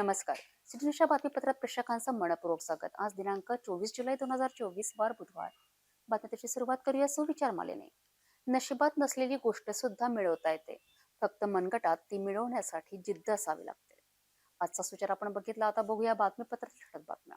नमस्कार. सिटीनुषा बातमीपत्रात प्रेक्षकांचं मनपूर्वक स्वागत. आज दिनांक चोवीस जुलै दोन हजार चोवीस वार बुधवार. बातमीची सुरुवात करूया सुविचार मालेने नशिबात नसलेली गोष्ट सुद्धा मिळवता येते. फक्त मनगटात ती मिळवण्यासाठी जिद्द असावी लागते. आजचा सुचार आपण बघितला. आता बघूया बातमीपत्रात ठळक बातम्या.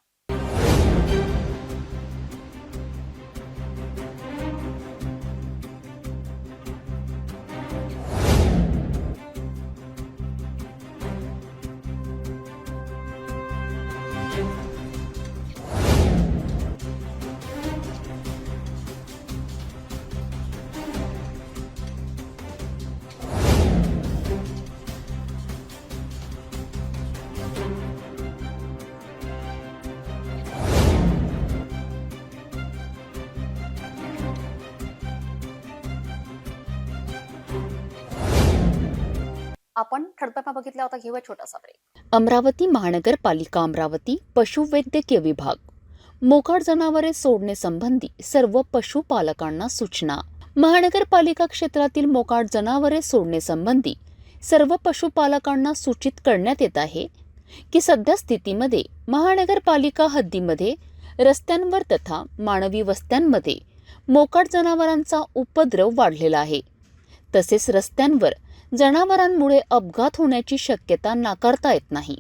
आपण ठळक बघितला होता घेऊया छोटासा ब्रेक अमरावती महानगरपालिका अमरावती पशुवैद्यकीय विभाग. मोकाट जनावरे सोडणे संबंधी सर्व पशुपालकांना सूचना. महानगरपालिका क्षेत्रातील मोकाट जनावरे सोडणे संबंधी सर्व पशुपालकांना सूचित करण्यात येत आहे की सध्या स्थितीमध्ये महानगरपालिका हद्दीमध्ये रस्त्यांवर तथा मानवी वस्त्यांमध्ये मोकाट जनावरांचा उपद्रव वाढलेला आहे. तसेच रस्त्यांवर जनावरांमुळे अपघात होण्याची शक्यता नाकारता येत नाही.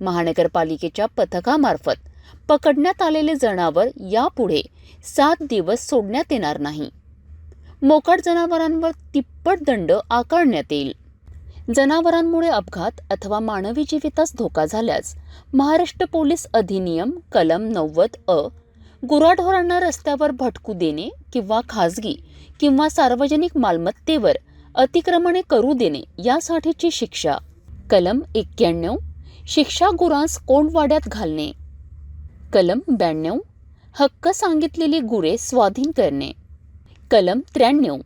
महानगरपालिकेच्या पथकामार्फत पकडण्यात आलेले जनावर यापुढे सात दिवस सोडण्यात येणार नाही. मोकाट जनावरांवर तिप्पट दंड आकारण्यात येईल. जनावरांमुळे अपघात अथवा मानवी जीवितास धोका झाल्यास महाराष्ट्र पोलीस अधिनियम कलम नव्वद अ गुराढोरांना रस्त्यावर भटकू देणे किंवा खाजगी किंवा सार्वजनिक मालमत्तेवर अतिक्रमणे करू देणे यासाठीची शिक्षा. कलम एक्क्याण्णव. शिक्षा गुरांस कोंडवाड्यात घालणे. कलम ब्याण्णव. हक्क सांगितलेली गुरे स्वाधीन करणे. कलम त्र्याण्णव.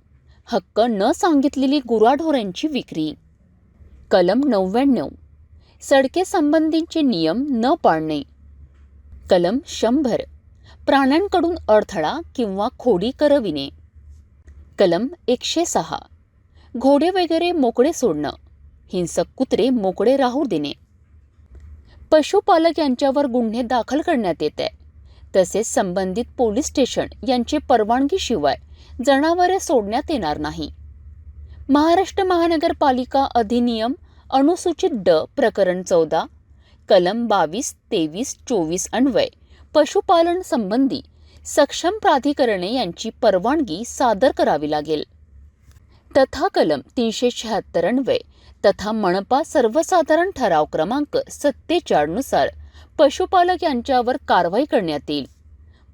हक्क न सांगितलेली गुराढोरांची विक्री. कलम नव्याण्णव. सडकेसंबंधींचे नियम न पाळणे. कलम शंभर. प्राण्यांकडून अडथळा किंवा खोडी करविणे. कलम एकशे सहा. घोडे वगैरे मोकळे सोडणं हिंसक कुत्रे मोकळे राहू देणे. पशुपालक यांच्यावर गुन्हे दाखल करण्यात येत आहे तसेच संबंधित पोलीस स्टेशन यांची परवानगीशिवाय जनावरे सोडण्यात येणार नाही. महाराष्ट्र महानगरपालिका अधिनियम अनुसूचित ड प्रकरण चौदा कलम बावीस तेवीस चोवीस अन्वय पशुपालन संबंधी सक्षम प्राधिकरणे यांची परवानगी सादर करावी लागेल. तथा कलम तीनशे शहात्तर तथा मनपा सर्वसाधारण ठराव क्रमांक सत्तेचाळनुसार पशुपालक यांच्यावर कारवाई करण्यात येईल.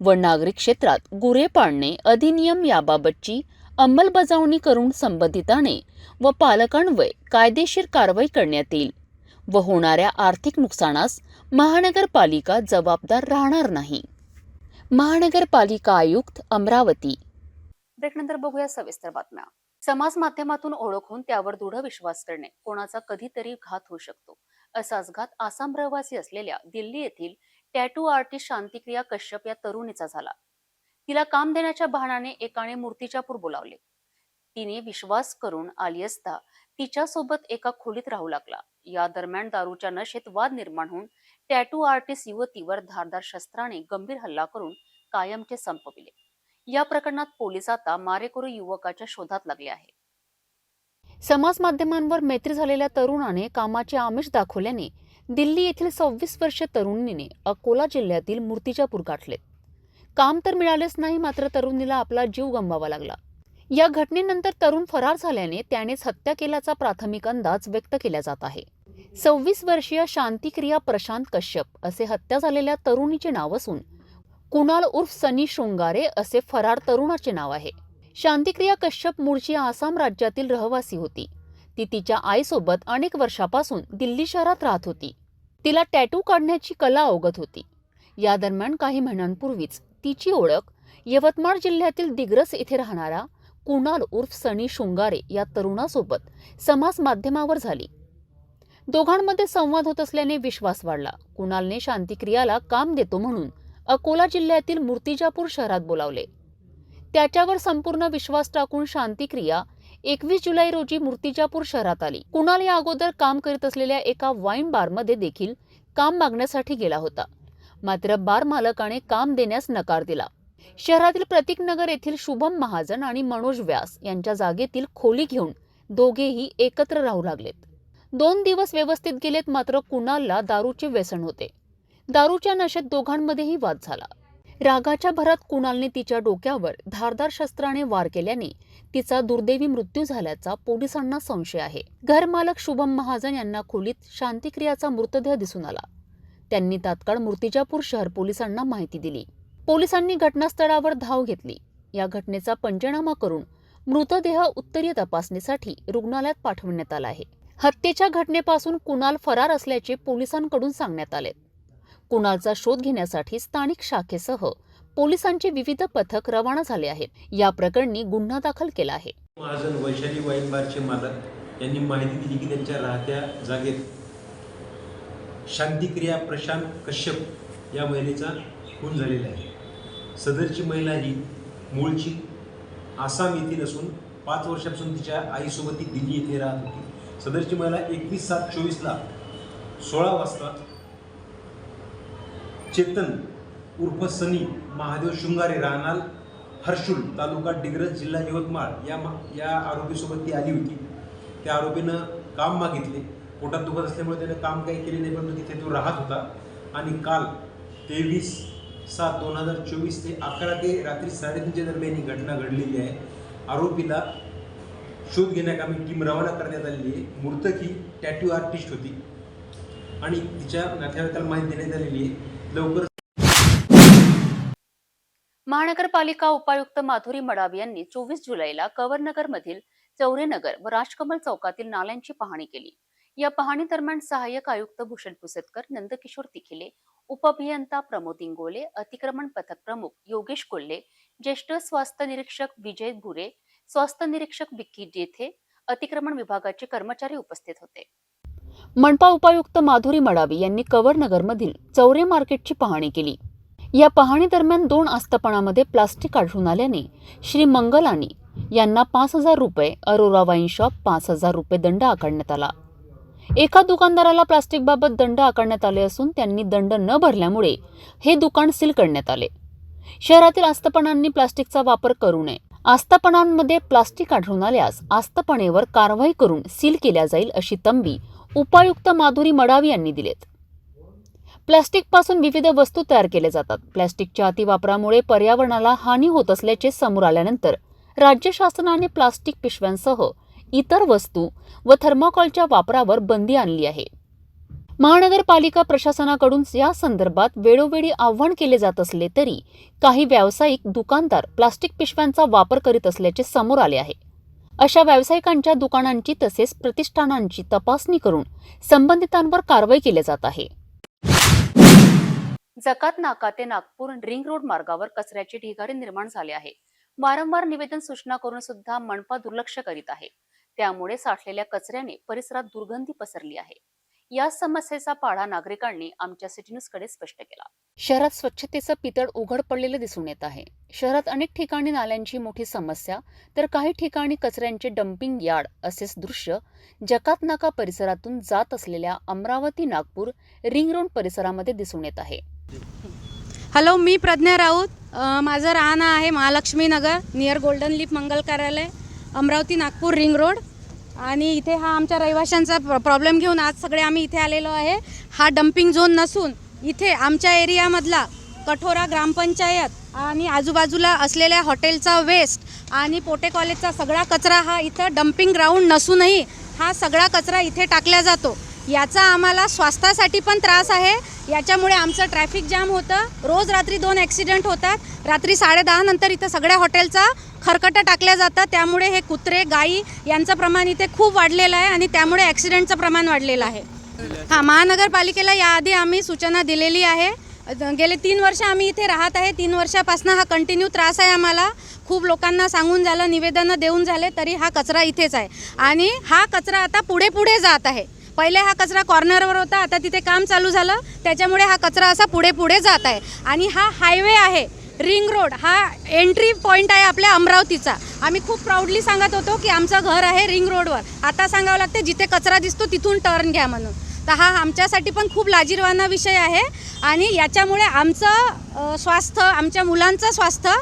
व नागरिक क्षेत्रात गुरे पाळणे अधिनियम याबाबतची अंमलबजावणी करून संबंधिताने व पालकांवय कायदेशीर कारवाई करण्यात येईल. व होणाऱ्या आर्थिक नुकसानास महानगरपालिका जबाबदार राहणार नाही. महानगरपालिका आयुक्त अमरावती. ब्रेकनंतर बघूया सविस्तर बातम्या. समाज माध्यमातून ओळखून त्यावर दृढ विश्वास करणे कोणाचा कधीतरी घात होऊ शकतो. असाच घात आसाम रहिवासी असलेल्या दिल्ली येथील टॅटू आर्टिस्ट शांतिक्रिया कश्यप या तरुणीचा झाला. तिला काम देण्याच्या बहाण्याने एकाने मूर्तिजापूर बोलावले. तिने विश्वास करून आली असता तिच्यासोबत एका खोलीत राहू लागला. या दरम्यान दारूच्या नशेत वाद निर्माण होऊन टॅटू आर्टिस्ट युवतीवर धारदार शस्त्राने गंभीर हल्ला करून कायमचे संपविले या प्रकरणात पोलीस आता मारेकरू युवकाच्या शोधात लागले आहे समाज माध्यमांवर मैत्री झालेल्या तरुणाने कामाचे आमिष दाखवल्याने दिल्ली येथील सव्वीस वर्षीय तरुणीने अकोला जिल्ह्यातील मूर्तिजापूर गाठलेत काम तर मिळालेच नाही मात्र तरुणीला आपला जीव गमवावा लागला. या घटनेनंतर तरुण फरार झाल्याने त्यानेच हत्या केल्याचा प्राथमिक अंदाज व्यक्त केला जात आहे. सव्वीस वर्षीय शांतिक्रिया प्रशांत कश्यप असे हत्या झालेल्या तरुणीचे नाव असून कुणाल उर्फ सनी शृंगारे असे फरार तरुणाचे नाव आहे. शांतिक्रिया कश्यप मूळची आसाम राज्यातील रहिवासी होती. ती तिच्या आईसोबत अनेक वर्षापासून दिल्ली शहरात राहत होती. तिला टॅटू काढण्याची कला अवगत होती. या दरम्यान काही महिन्यांपूर्वीच तिची ओळख यवतमाळ जिल्ह्यातील दिग्रस येथे राहणारा कुणाल उर्फ सनी शृंगारे या तरुणासोबत समाज माध्यमावर झाली. दोघांमध्ये संवाद होत असल्याने विश्वास वाढला. कुणालने शांतिक्रियाला काम देतो म्हणून अकोला जिल्ह्यातील मूर्तिजापूर शहरात बोलावले. त्याच्यावर संपूर्ण विश्वास टाकून शांतिक्रिया एकवीस जुलै रोजी मूर्तिजापूर शहरात आली. कुणाल या अगोदर काम करीत असलेल्या एका वाईन बारमध्ये देखील काम मागण्यासाठी गेला होता. मात्र बार मालकाने काम देण्यास नकार दिला. शहरातील प्रतीक नगर येथील शुभम महाजन आणि मनोज व्यास यांच्या जागेतील खोली घेऊन दोघेही एकत्र राहू लागलेत. दोन दिवस व्यवस्थित गेलेत मात्र कुणालला दारूचे व्यसन होते. दारूच्या नशेत दोघांमध्येही वाद झाला. रागाच्या भरात कुणालने तिच्या डोक्यावर धारदार शस्त्राने वार केल्याने तिचा दुर्दैवी मृत्यू झाल्याचा पोलिसांना संशय आहे. घरमालक शुभम महाजन यांना खोलीत शांतिक्रियाचा मृतदेह दिसून आला. त्यांनी तात्काळ मूर्तिजापूर शहर पोलिसांना माहिती दिली. पोलिसांनी घटनास्थळावर धाव घेतली. या घटनेचा पंचनामा करून मृतदेह उत्तरीय तपासणीसाठी रुग्णालयात पाठवण्यात आला आहे. हत्येच्या घटनेपासून कुणाल फरार असल्याचे पोलिसांकडून सांगण्यात आले. कुणालचा शोध घेण्यासाठी स्थानिक शाखेसह पोलिसांचे विविध पथक रवाना झाले आहेत. या प्रकरणी गुन्हा दाखल केला आहे. महाजन वैशाली वाईन बारचे मालक यांनी माहिती दिली की त्यांच्या राहत्या जागेत शांतिक्रिया प्रशांत कश्यप या महिलेचा खून झालेला आहे. सदरची महिला ही मूळची आसाम येथील असून पाच वर्षापासून तिच्या आईसोबत ती दिल्ली येथे राहत होती. सदरची महिला एकवीस सात चोवीसला सोळा वाजता चेतन उर्फ सनी महादेव शृंगारे राहणार हर्षुल तालुका डिग्रज जिल्हा यवतमाळ. या मा या आरोपीसोबत ती आली होती. त्या आरोपीनं काम मागितले. पोटात दुखत असल्यामुळे त्याने काम काही केले नाही परंतु तिथे तो राहत होता. आणि काल तेवीस सात दोन हजार चोवीस ते अकरा ते रात्री साडेतीनच्या दरम्यान ही घटना घडलेली आहे. आरोपीला शोध घेण्याकामी टीम रवाना करण्यात आलेली आहे. मृतक ही टॅटू आर्टिस्ट होती. आणि तिच्या नातेवाईकाला माहिती देण्यात आलेली आहे. लवकर महानगरपालिका उपायुक्त माधुरी मडावी यांनी चोवीस जुलैला कवरनगर मधील चौरेनगर व राजकमल चौकातील नाल्यांची पाहणी केली. या पाहणी दरम्यान सहाय्यक आयुक्त भूषण पुसतकर नंदकिशोर तिखिले उपअभियंता प्रमोद इंगोले अतिक्रमण पथक प्रमुख योगेश कोल्हे ज्येष्ठ स्वास्थ्य निरीक्षक विजय भुरे स्वास्थ्य निरीक्षक विक्की जेथे अतिक्रमण विभागाचे कर्मचारी उपस्थित होते. मनपा उपायुक्त माधुरी मडावी यांनी कवरनगरमधील चौरे मार्केटची पाहणी केली. या पाहणी दरम्यान दोन आस्थापनामध्ये प्लास्टिक आढळून आल्याने श्री मंगलानी यांना पाच हजार रुपये अरोरा वाईन शॉप पाच हजार रुपये दंड आकारण्यात आला. एका दुकानदाराला प्लास्टिकबाबत दंड आकारण्यात आले असून त्यांनी दंड न भरल्यामुळे हे दुकान सील करण्यात आले. शहरातील आस्थापनांनी प्लास्टिकचा वापर करू नये. आस्थापनांमध्ये प्लास्टिक आढळून आल्यास आस्थापनेवर कारवाई करून सील केल्या जाईल अशी तंबी उपायुक्त माधुरी मडावी यांनी दिलेत. प्लास्टिकपासून विविध वस्तू तयार केल्या जातात. प्लास्टिकच्या अतिवापरामुळे पर्यावरणाला हानी होत असल्याचे समोर आल्यानंतर राज्य शासनाने प्लास्टिक पिशव्यांसह इतर वस्तू व थर्माकॉलच्या वापरावर बंदी आणली आहे. महानगरपालिका प्रशासनाकडून या संदर्भात वेळोवेळी आव्हान केले जात असले तरी काही व्यावसायिक दुकानदार प्लास्टिक पिशव्यांचा वापर करीत असल्याचे समोर आले आहे. अशा व्यावसायिकांच्या दुकानांची तसेच प्रतिष्ठानांची तपासणी करून संबंधितांवर कारवाई केली जात आहे. जकात नाका ते नागपूर रिंग रोड मार्गावर कचऱ्याचे ढिगारे निर्माण झाले आहे. वारंवार निवेदन सूचना करून सुद्धा मनपा दुर्लक्ष करीत आहे. त्यामुळे साठलेल्या कचऱ्याने परिसरात दुर्गंधी पसरली आहे. या समस्येचा पाढा नागरिकांनी आमच्या सिटी न्यूजकडे स्पष्ट केला. शहरात स्वच्छतेचं पितळ उघड पडलेलं दिसून येत आहे. शहरात अनेक ठिकाणी नाल्यांची मोठी समस्या तर काही ठिकाणी कचऱ्यांचे डम्पिंग यार्ड असेच दृश्य जकात नाका परिसरातून जात असलेल्या अमरावती नागपूर रिंग रोड परिसरामध्ये दिसून येत आहे. हॅलो मी प्रज्ञा राऊत. माझं राहणं आहे Mahalakshmi Nagar near golden leaf मंगल कार्यालय अमरावती नागपूर रिंग रोड आणि इथे हा आमच्या रहिवाशांचा प्रॉब्लेम घेऊन आज सगळे आम्ही इथे आलेलो आहे. हा डम्पिंग झोन नसून इथे आमच्या एरियामधला कठोरा ग्रामपंचायत आणि आजूबाजूला असलेल्या हॉटेलचा वेस्ट आणि पोटे कॉलेजचा सगळा कचरा हा इथं डम्पिंग ग्राउंड नसूनही हा सगळा कचरा इथे टाकला जातो. याचा आम्हाला स्वास्थ्यासाठी पण त्रास आहे. याच्यामुळे आमचं ट्रॅफिक जाम होतं. रोज रात्री दोन ॲक्सिडेंट होतात. रात्री साडेदहा नंतर इथं सगळ्या हॉटेलचा खरकटं टाकल्या जातात. त्यामुळे हे कुत्रे गाई यांचं प्रमाण इथे खूप वाढलेलं आहे आणि त्यामुळे ॲक्सिडेंटचं प्रमाण वाढलेलं आहे. हां महानगरपालिकेला याआधी आम्ही सूचना दिलेली आहे. गेले तीन वर्ष आम्ही इथे राहत आहे. तीन वर्षापासून हा कंटिन्यू त्रास आहे आम्हाला. खूप लोकांना सांगून झालं निवेदनं देऊन झाले तरी हा कचरा इथेच आहे. आणि हा कचरा आता पुढे पुढे जात आहे. पहिले हा कचरा कॉर्नरवर होता आता तिथे काम चालू झालं. त्याच्यामुळे हा कचरा असा पुढे पुढे जात आहे. आणि हा हायवे आहे रिंग रोड हा एंट्री पॉईंट आहे आपल्या अमरावतीचा. आम्ही खूप प्राऊडली सांगत होतो की आमचं घर आहे रिंग रोडवर. आता सांगावं लागते जिथे कचरा दिसतो तिथून टर्न घ्या म्हणून. तर हा आमच्यासाठी पण खूप लाजीरवाना विषय आहे. आणि याच्यामुळे आमचं स्वास्थ्य आमच्या मुलांचं स्वास्थ्य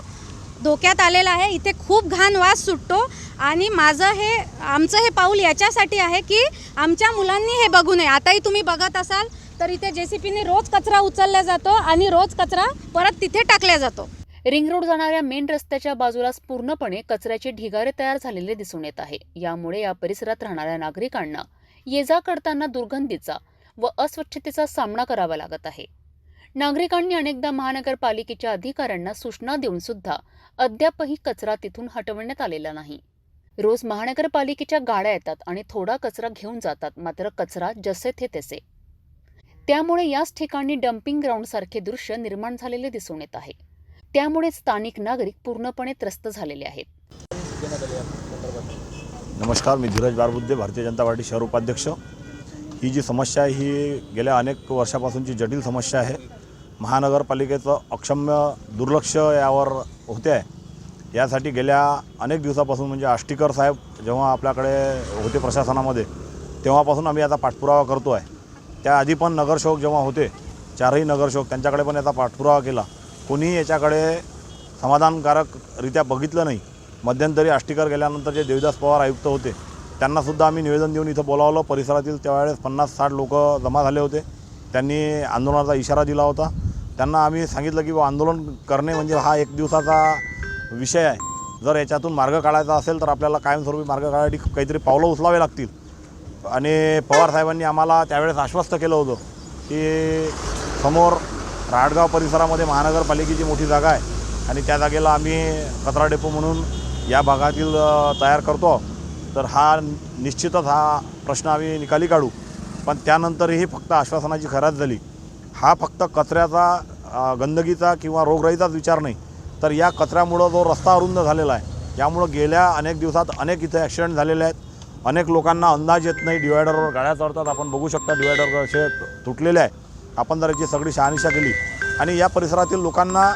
धोक्यात आलेलं आहे. इथे खूप घाण वास सुटतो. आणि माझं हे आमचं हे पाऊल याच्यासाठी आहे की आमच्या मुलांनी हे बघू नये. आताही तुम्ही बघत असाल तर इथे जे सी पीने रोज कचरा उचलला जातो आणि रोज कचरा परत तिथे टाकला जातो. रिंग रोड जाणाऱ्या मेन रस्त्याच्या बाजूलाच पूर्णपणे कचऱ्याचे ढिगारे तयार झालेले दिसून येत आहे. यामुळे या परिसरात राहणाऱ्या नागरिकांना ये जा करताना दुर्गंधीचा व अस्वच्छतेचा सामना करावा लागत आहे. नागरिकांनी अनेकदा महानगरपालिकेच्या अधिकाऱ्यांना सूचना देऊन सुद्धा अद्यापही कचरा तिथून हटवण्यात आलेला नाही. रोज महानगरपालिकेच्या गाड्या येतात आणि थोडा कचरा घेऊन जातात मात्र कचरा जसे थे तसे. त्यामुळे याच ठिकाणी डम्पिंग ग्राउंडसारखे दृश्य निर्माण झालेले दिसून येत आहे. त्यामुळे स्थानिक नागरिक पूर्णपणे त्रस्त झालेले आहेत. नमस्कार मी धीरज बारबुद्धे भारतीय जनता पार्टी शहर उपाध्यक्ष. ही जी समस्या आहे ही गेल्या अनेक वर्षापासूनची जटिल समस्या आहे. महानगरपालिकेचं अक्षम्य दुर्लक्ष यावर होते आहे यासाठी गेल्या अनेक दिवसापासून म्हणजे आष्टीकर साहेब जेव्हा आपल्याकडे होते प्रशासनामध्ये तेव्हापासून आम्ही आता पाठपुरावा करतो आहे त्याआधी पण नगरसेवक जेव्हा होते चारही नगरसेवक त्यांच्याकडे पण याचा पाठपुरावा केला. कोणीही याच्याकडे समाधानकारकरित्या बघितलं नाही. मध्यंतरी आष्टीकर गेल्यानंतर जे देवदास पवार आयुक्त होते त्यांनासुद्धा आम्ही निवेदन देऊन इथं बोलावलं. परिसरातील त्यावेळेस पन्नास साठ लोक जमा झाले होते. त्यांनी आंदोलनाचा इशारा दिला होता. त्यांना आम्ही सांगितलं की आंदोलन करणे म्हणजे हा एक दिवसाचा विषय आहे. जर याच्यातून मार्ग काढायचा असेल तर आपल्याला कायमस्वरूपी मार्ग काढायसाठी काहीतरी पावलं उचलावे लागतील. आणि पवार साहेबांनी आम्हाला त्यावेळेस आश्वस्त केलं होतं की समोर राडगाव परिसरामध्ये महानगरपालिकेची मोठी जागा आहे. आणि त्या जागेला आम्ही कचरा डेपो म्हणून या भागातील तयार करतो. तर हा निश्चितच हा प्रश्न आम्ही निकाली काढू. पण त्यानंतरही फक्त आश्वासनाची खराच झाली. हा फक्त कचऱ्याचा गंदगीचा किंवा रोगराईचाच विचार नाही. तर या कचऱ्यामुळं जो रस्ता अरुंद झालेला आहे यामुळं गेल्या अनेक दिवसात अनेक इथे ॲक्सिडेंट झालेले आहेत. अनेक लोकांना अंदाज येत नाही डिवायडरवर गाड्या चढतात. आपण बघू शकता डिवायडर असे तुटलेले आहे. आपण जर याची सगळी शहानिशा केली आणि या परिसरातील लोकांना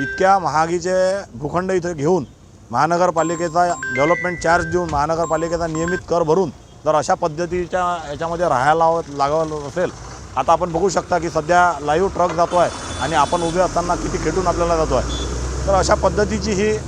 इतक्या महागीचे भूखंड इथे घेऊन महानगरपालिकेचा डेव्हलपमेंट चार्ज देऊन महानगरपालिकेचा नियमित कर भरून जर अशा पद्धतीच्या याच्यामध्ये राहायला लागावं असेल आता आपण बघू शकता की सध्या लाईव्ह ट्रक जातो आहे आणि आपण उभे असताना किती खेटून आपल्याला जातो आहे तर अशा पद्धतीची ही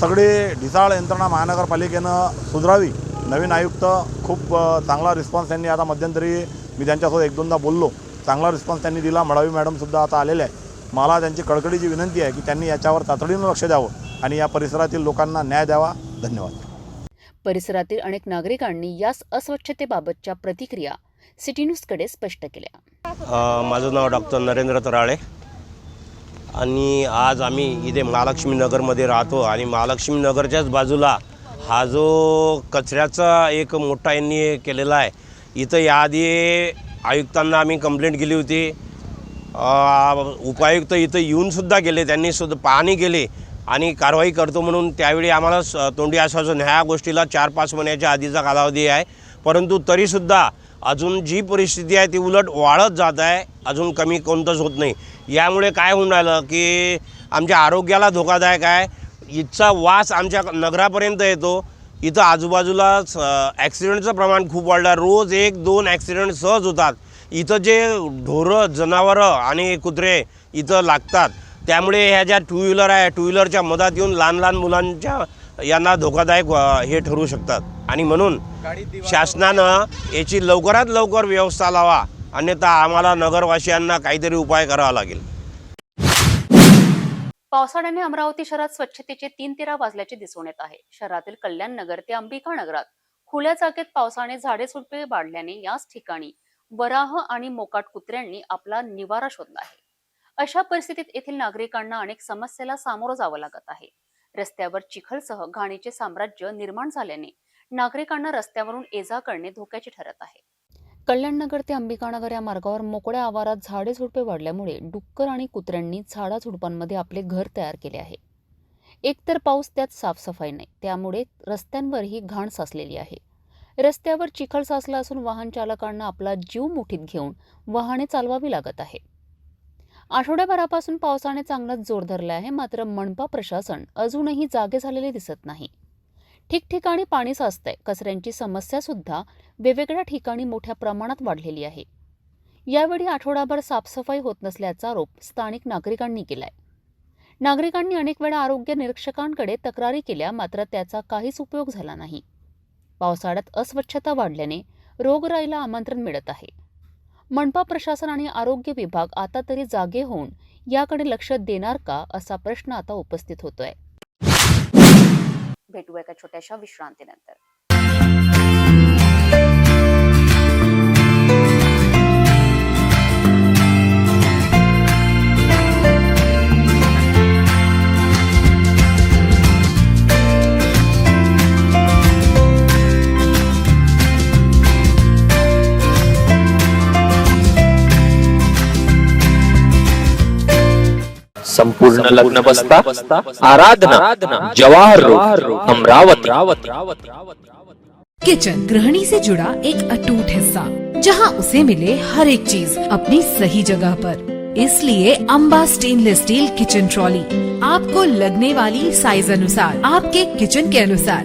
सगळी ढिसाळ यंत्रणा महानगरपालिकेनं सुधारावी. नवीन आयुक्त खूप चांगला रिस्पॉन्स त्यांनी आता मध्यंतरी मी त्यांच्यासोबत एक दोनदा बोललो. चांगला रिस्पॉन्स त्यांनी दिला. मडावी मॅडमसुद्धा आता आलेले आहे मला त्यांची कळकळीची विनंती आहे की त्यांनी याच्यावर तातडीनं लक्ष द्यावं आणि या परिसरातील लोकांना न्याय द्यावा. धन्यवाद. परिसरातील अनेक नागरिकांनी याच अस्वच्छतेबाबतच्या प्रतिक्रिया सिटी न्यूजकडे स्पष्ट केल्या. अ, माझं नाव डॉक्टर नरेंद्र तराळे. आणि आज आम्ही इथे महालक्ष्मी नगरमध्ये राहतो आणि महालक्ष्मी नगरच्याच बाजूला हा जो कचऱ्याचा एक मोठा यांनी केलेला आहे इथं याआधी आयुक्तांना आम्ही कंप्लेंट केली होती. उपायुक्त इथं येऊनसुद्धा गेले त्यांनी सुद्धा पाहणी केली आणि कारवाई करतो म्हणून त्यावेळी आम्हाला स- तोंडी आश्वासन ह्या गोष्टीला चार पाच महिन्याच्या आधीचा कालावधी आहे. परंतु तरीसुद्धा अजून जी परिस्थिती आहे ती उलट वाढत जात आहे. अजून कमी कोणतंच होत नाही. यामुळे काय होऊन राहिलं की आमच्या आरोग्याला धोकादायक आहे. इथचा वास आमच्या नगरापर्यंत येतो. इथं आजूबाजूला ॲक्सिडेंटचं प्रमाण खूप वाढलं. आहे रोज एक दोन ॲक्सिडेंट सहज होतात. इथं जे ढोरं जनावरं आणि कुत्रे इथं लागतात. त्यामुळे ह्या ज्या टू व्हीलर आहे टू व्हीलरच्या मधात येऊन लहान लहान मुलांच्या यांना धोकादायक हे ठरू शकतात. आणि म्हणून शासनानं याची लवकरात लवकर व्यवस्था लावा. अन्यथा आम्हाला नगरवासियांना काहीतरी उपाय करावा लागेल. पावसाळ्याने अमरावती शहरात स्वच्छतेचे तीन तेरा वाजल्याचे दिसून येत आहे. शहरातील कल्याण नगर ते अंबिका नगरात खुल्या जागेत पावसाने झाडे झुडपे वाढल्याने याच ठिकाणी वराह आणि मोकाट कुत्र्यांनी आपला निवारा शोधला आहे. अशा परिस्थितीत येथील नागरिकांना अनेक समस्येला सामोरं जावं लागत आहे. रस्त्यावर चिखलसह घाणीचे साम्राज्य निर्माण झाल्याने नागरिकांना रस्त्यावरून एजा करणे धोक्याचे ठरत आहे. कल्याणनगर ते अंबिकानगर या मार्गावर मोकळ्या आवारात झाडे झुडपे वाढल्यामुळे डुक्कर आणि कुत्र्यांनी झाडाझुडपांमध्ये आपले घर तयार केले आहे. एकतर पाऊस त्यात साफसफाई नाही त्यामुळे रस्त्यांवरही घाण साचलेली आहे. रस्त्यावर चिखल साचला असून वाहन चालकांना आपला जीव मुठीत घेऊन वाहने चालवावी लागत आहे. आठवड्याभरापासून पावसाने चांगलाच जोर धरला आहे मात्र मनपा प्रशासन अजूनही जागे झालेले दिसत नाही. ठिकठिकाणी पाणी साचतंय कचऱ्यांची समस्या सुद्धा वेगवेगळ्या ठिकाणी मोठ्या प्रमाणात वाढलेली आहे. यावेळी आठवडाभर साफसफाई होत नसल्याचा आरोप स्थानिक नागरिकांनी केलाय. नागरिकांनी अनेक वेळा आरोग्य निरीक्षकांकडे तक्रारी केल्या मात्र त्याचा काहीच उपयोग झाला नाही. पावसाळ्यात अस्वच्छता वाढल्याने रोगराईला आमंत्रण मिळत आहे. मनपा प्रशासन आणि आरोग्य विभाग आता तरी जागे होऊन याकडे लक्ष देणार का असा प्रश्न आता उपस्थित होतोय. भेटूया एका छोट्याशा विश्रांतीनंतर. संपूर्ण लग्न बसता आराधना जवाहर अमरावती। किचन गृहणी से जुड़ा एक अटूट हिस्सा जहाँ उसे मिले हर एक चीज़ अपनी सही जगह पर। इसलिए Amba stainless steel kitchen trolley आपको लगने वाली साइज़ अनुसार आपके किचन के अनुसार।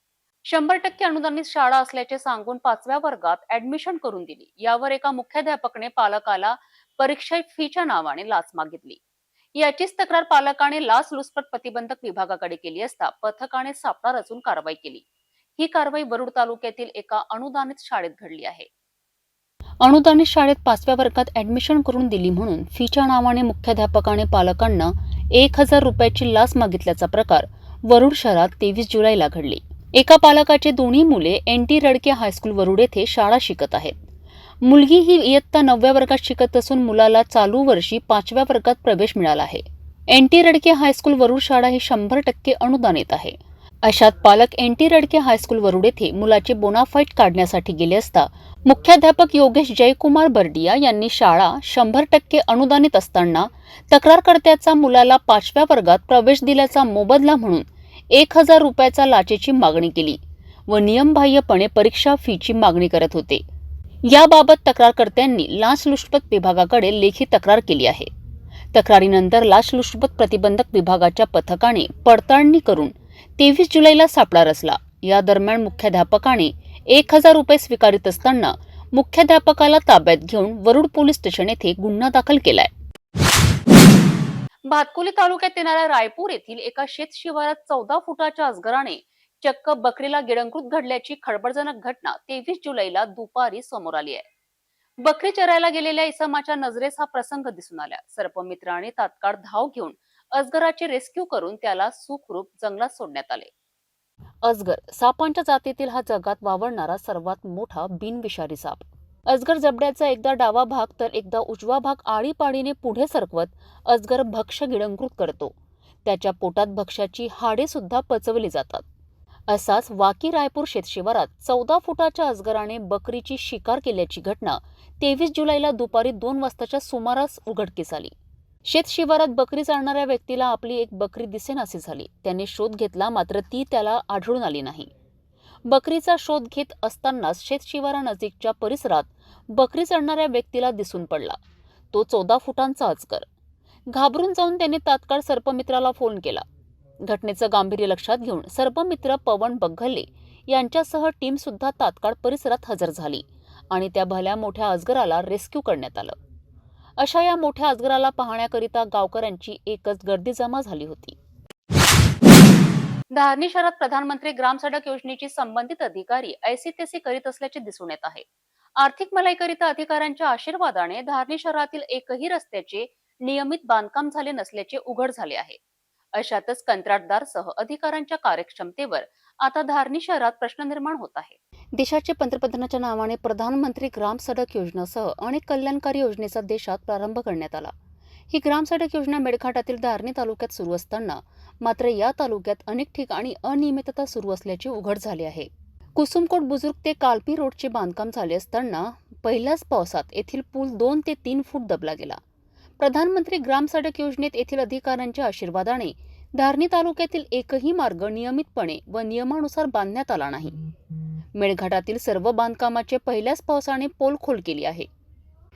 शंभर टक्के अनुदानित शाळा असल्याचे सांगून पाचव्या वर्गात ऍडमिशन करून दिली. यावर एका मुख्याध्यापकने पालकाला परीक्षा फीच्या नावाने लाच मागितली. याचीच तक्रार पालकाने लाचलुचपत प्रतिबंधक विभागाकडे केली असता पथकाने सापळा रचून कारवाई केली. ही कारवाई वरुड तालुक्यातील एका अनुदानित शाळेत घडली आहे. अनुदानित शाळेत पाचव्या वर्गात ऍडमिशन करून दिली म्हणून फीच्या नावाने मुख्याध्यापकाने पालकांना एक हजार रुपयाची लाच मागितल्याचा प्रकार वरुड शहरात तेवीस जुलैला घडली. एका पालकाचे दोन्ही मुले N T Radke high school Warud येथे शाळा शिकत आहेत. मुलगी ही इयत्ता नवव्या वर्गात शिकत असून मुलाला चालू वर्षी पाचव्या वर्गात प्रवेश मिळाला आहे. N T Radke high school Warud शाळा ही शंभर टक्के अनुदानित आहे. अशात पालक N T Radke high school Warud येथे मुलाचे बोनाफाईट काढण्यासाठी गेले असता मुख्याध्यापक योगेश जयकुमार बर्डिया यांनी शाळा शंभर टक्के अनुदानित असताना तक्रारकर्त्याचा मुलाला पाचव्या वर्गात प्रवेश दिल्याचा मोबदला म्हणून एक हजार रुपयाचा लाचेची मागणी केली व नियमबाह्यपणे परीक्षा फीची मागणी करत होते. याबाबत तक्रारकर्त्यांनी लाचलुचपत विभागाकडे लेखी तक्रार केली आहे. तक्रारीनंतर लाचलुचपत प्रतिबंधक विभागाच्या पथकाने पडताळणी करून तेवीस जुलैला सापळा रचला. या दरम्यान मुख्याध्यापकाने एक हजार रुपये स्वीकारित असताना मुख्याध्यापकाला ताब्यात घेऊन वरुड पोलीस स्टेशन येथे गुन्हा दाखल केलाय. भातकुली तालुक्यात येणाऱ्या रायपूर येथील एका शेत शिवारात चौदा फुटाच्या अजगराने चक्क बकरीला गिळंकृत घडल्याची खळबळजनक घटना तेवीस जुलैला दुपारी समोर आली आहे. बकरी चरायला गेलेल्या इसमाच्या नजरेस हा प्रसंग दिसून आला. सर्पमित्राने तात्काळ धाव घेऊन अजगराचे रेस्क्यू करून त्याला सुखरूप जंगलात सोडण्यात आले. अजगर सापांच्या जातीतील हा जगात वावरणारा सर्वात मोठा बिनविषारी साप. अजगर जबड्याचा एकदा डावा भाग तर एकदा उजवा भाग आळीपाळीने पुढे सरकवत अजगर भक्ष गिळंकृत करतो. त्याच्या पोटात भक्ष्याची हाडे सुद्धा पचवली जातात. असाच वाकी रायपूर शेतशिवारात चौदा फुटाच्या अजगराने बकरीची शिकार केल्याची घटना तेवीस जुलैला दुपारी दोन वाजताच्या सुमारास उघडकीस आली. शेतशिवारात बकरी चालणाऱ्या व्यक्तीला आपली एक बकरी दिसेनाशी झाली. त्याने शोध घेतला मात्र ती त्याला आढळून आली नाही. बकरीचा शोध घेत असतानाच शेतशिवारानजीकच्या परिसरात बकरी चढणाऱ्या व्यक्तीला दिसून पडला. तो चौदा फुटांचा अजगर. घाबरून जाऊन त्याने तात्काळ सर्पमित्राला फोन केला. घटनेचं गांभीर्य लक्षात घेऊन सर्पमित्र पवन बग्घले यांच्यासह टीम सुद्धा तात्काळ परिसरात हजर झाली आणि त्या भल्या मोठ्या अजगराला रेस्क्यू करण्यात आलं. अशा या मोठ्या अजगराला पाहण्याकरिता गावकऱ्यांची एकच गर्दी जमा झाली होती. धारणी शहरात प्रधानमंत्री ग्राम सडक योजनेची संबंधित अधिकारी ऐसीतेसी करीत असल्याचे दिसून येत आहे. आर्थिक मलाईकरिता अधिकाऱ्यांच्या आशीर्वादाने धारणी शहरातील एकही रस्त्याचे नियमित बांधकाम झाले नसल्याचे उघड झाले आहे. अशातच कंत्राटदारसह अधिकाऱ्यांच्या कार्यक्षमतेवर आता धारणी शहरात प्रश्न निर्माण होत आहे. देशाचे पंतप्रधानाच्या नावाने प्रधानमंत्री ग्राम सडक योजनेसह अनेक कल्याणकारी योजनेचा देशात प्रारंभ करण्यात आला. ही ग्राम सडक योजना मेळघाटातील धारणी तालुक्यात सुरू असताना मात्र या तालुक्यात अनेक ठिकाणी अनियमितता सुरू असल्याचे उघड झाले आहे. कुसुमकोट बुजुर्ग ते कालपी रोडचे बांधकाम झाले असताना पहिल्याच पावसात येथील पूल दोन ते तीन फूट दबला गेला. प्रधानमंत्री ग्राम सडक योजनेत येथील अधिकाऱ्यांच्या आशीर्वादाने धारणी तालुक्यातील एकही मार्ग नियमितपणे व नियमानुसार बांधण्यात आला नाही. मेळघाटातील सर्व बांधकामाचे पहिल्याच पावसाने पोलखोल केली आहे.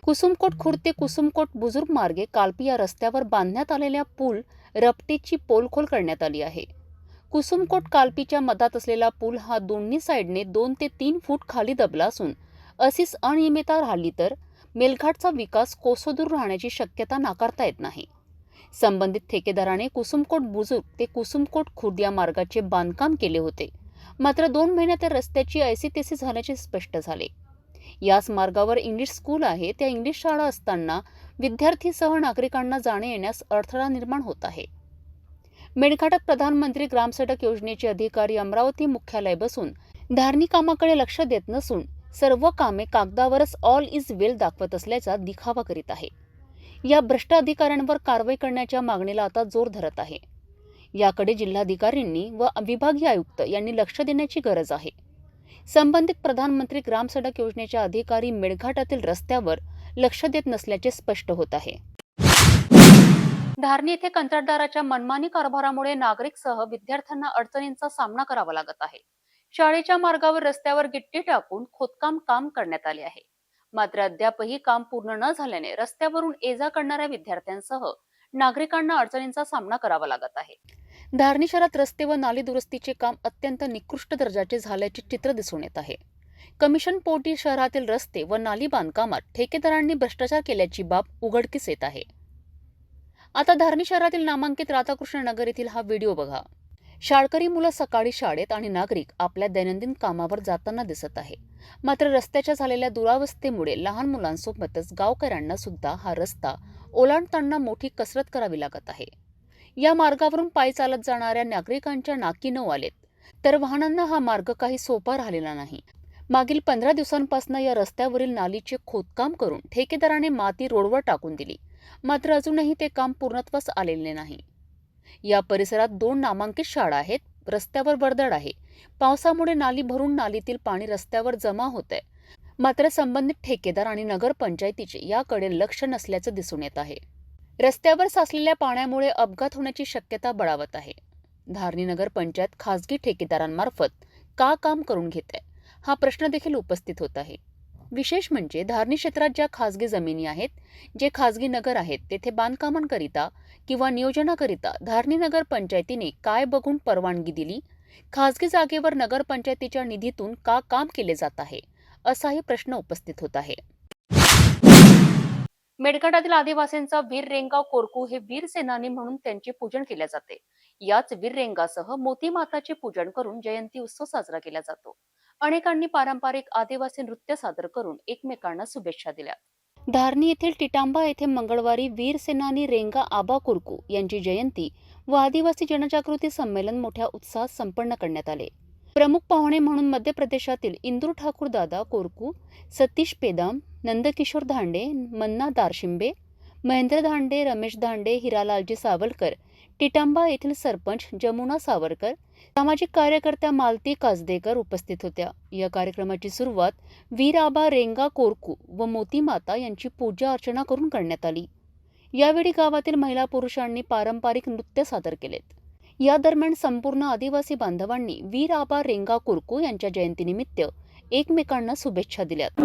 कुसुमकोट खुर्द ते कुसुमकोट बुजुर्ग मार्गे कालपी या रस्त्यावर बांधण्यात आलेल्या पूल रपटेची पोलखोल करण्यात आली आहे. कुसुमकोट कालपीच्या मधात असलेला पूल हा दोन्ही साईडने दोन ते तीन फूट खाली दबला असून अशीच अनियमितता राहिली तर मेलघाटचा विकास कोसोदूर राहण्याची शक्यता नाकारता येत नाही. संबंधित ठेकेदाराने कुसुमकोट बुजुर्ग ते कुसुमकोट खुर्द या मार्गाचे बांधकाम केले होते. मात्र दोन महिन्यात त्या रस्त्याची ऐसीतेसी झाल्याचे स्पष्ट झाले. याच मार्गावर इंग्लिश स्कूल आहे. त्या इंग्लिश शाळा असताना विद्यार्थीसह नागरिकांना जाणे येण्यास अडथळा निर्माण होत आहे. मेणघाटात प्रधानमंत्री ग्रामसडक योजनेचे अधिकारी अमरावती मुख्यालय बसून धारणी कामाकडे लक्ष देत नसून सर्व कामे कागदावरच ऑल इज वेल दाखवत असल्याचा दिखावा करीत आहे. या भ्रष्ट अधिकाऱ्यांवर कारवाई करण्याच्या मागणीला आता जोर धरत आहे. याकडे जिल्हाधिकाऱ्यांनी व विभागीय आयुक्त यांनी लक्ष देण्याची गरज आहे. संबंधित प्रधानमंत्री ग्राम सडक योजनेच्या अधिकारी मेळघाटातील रस्त्यावर लक्ष देत नसल्याचे स्पष्ट होत आहे. धारणी येथे कंत्राटदाराच्या मनमानी कारभारामुळे नागरिकसह विद्यार्थ्यांना अडचणींचा सामना करावा लागत आहे. शाळेच्या मार्गावर रस्त्यावर गिट्टी टाकून खोदकाम काम करण्यात आले आहे. मात्र अद्यापही काम पूर्ण न झाल्याने रस्त्यावरून ये जा करणाऱ्या विद्यार्थ्यांसह नागरिकांना अडचणींचा सामना करावा लागत आहे. धारणी शहरात रस्ते व नाली दुरुस्तीचे काम अत्यंत निकृष्ट दर्जाचे झाल्याचे चित्र दिसून येत आहे. कमिशन पोटी शहरातील रस्ते व नाली बांधकामात ठेकेदारांनी भ्रष्टाचार केल्याची बाब उघडकीस येत आहे. आता धारणी शहरातील नामांकित राधाकृष्ण नगर येथील हा व्हिडिओ बघा. शाळकरी मुलं सकाळी शाळेत आणि नागरिक आपल्या दैनंदिन कामावर जाताना दिसत आहे. मात्र रस्त्याच्या झालेल्या दुरावस्थेमुळे लहान मुलांसोबतच गावकऱ्यांना सुद्धा हा रस्ता ओलांडताना मोठी कसरत करावी लागत आहे. या मार्गावरून पायी चालत जाणाऱ्या नागरिकांच्या नाकी न आलेत. तर वाहनांना हा मार्ग काही सोपा राहिलेला नाही. मागील पंधरा दिवसांपासून या रस्त्यावरील नालीचे खोदकाम करून ठेकेदाराने माती रोडवर टाकून दिली. मात्र अजूनही ते काम पूर्णत्वास आलेले नाही. या परिसरात दोन नामांकित शाळा आहेत. रस्त्यावर वर्दळ आहे. पावसामुळे नाली भरून नालीतील पाणी रस्त्यावर जमा होत आहे मात्र संबंधित ठेकेदार आणि नगरपंचायतीचे याकडे लक्ष नसल्याचं दिसून येत आहे. रस्त्यावर साचलेल्या पाण्यामुळे अपघात होण्याची शक्यता बळावत आहे. धारणी नगर पंचायत खासगी ठेकेदारांमार्फत का काम करून घेत आहे हा प्रश्न देखील उपस्थित होत आहे. विशेष म्हणजे धारणी क्षेत्रात ज्या खासगी जमिनी आहेत जे खासगी नगर आहेत तेथे बांधकामांकरिता किंवा नियोजनाकरिता धारणी नगर पंचायतीने काय बघून परवानगी दिली? खासगी जागेवर नगरपंचायतीच्या निधीतून का काम केले जात आहे? असाही प्रश्न उपस्थित होत आहे. मेडघाटातील आदिवासींचा वीर रेंगा कोरकू हे वीर सेनानी म्हणून त्यांचे पूजन केले जाते. याच वीर रेंगासह मोती माताचे पूजन करून जयंती उत्सव साजरा केला जातो. अनेकांनी पारंपरिक आदिवासी नृत्य सादर करून एकमेकांना शुभेच्छा दिल्या. धारणी येथील टिटांबा येथे मंगळवारी वीर सेनानी रेंगा आबा कुरकू यांची जयंती व आदिवासी जनजागृती संमेलन मोठ्या उत्साहात संपन्न करण्यात आले. प्रमुख पाहुणे म्हणून मध्य प्रदेशातील इंदूर ठाकूर दादा कोरकू सतीश पेदाम नंदकिशोर धांडे मन्ना दारशिंबे महेंद्र धांडे रमेश धांडे हिरालालजी सावलकर टिटांबा येथील सरपंच जमुना सावरकर सामाजिक कार्यकर्त्या मालती काजदेकर उपस्थित होत्या. या कार्यक्रमाची सुरुवात वीराबा रेंगा कोरकू व मोती माता यांची पूजा अर्चना करून करण्यात आली. यावेळी गावातील महिला पुरुषांनी पारंपरिक नृत्य सादर केलेत. या दरम्यान संपूर्ण आदिवासी बांधवांनी वीर आबा रेंगा कुरकू यांच्या जयंतीनिमित्त एकमेकांना शुभेच्छा दिल्यात.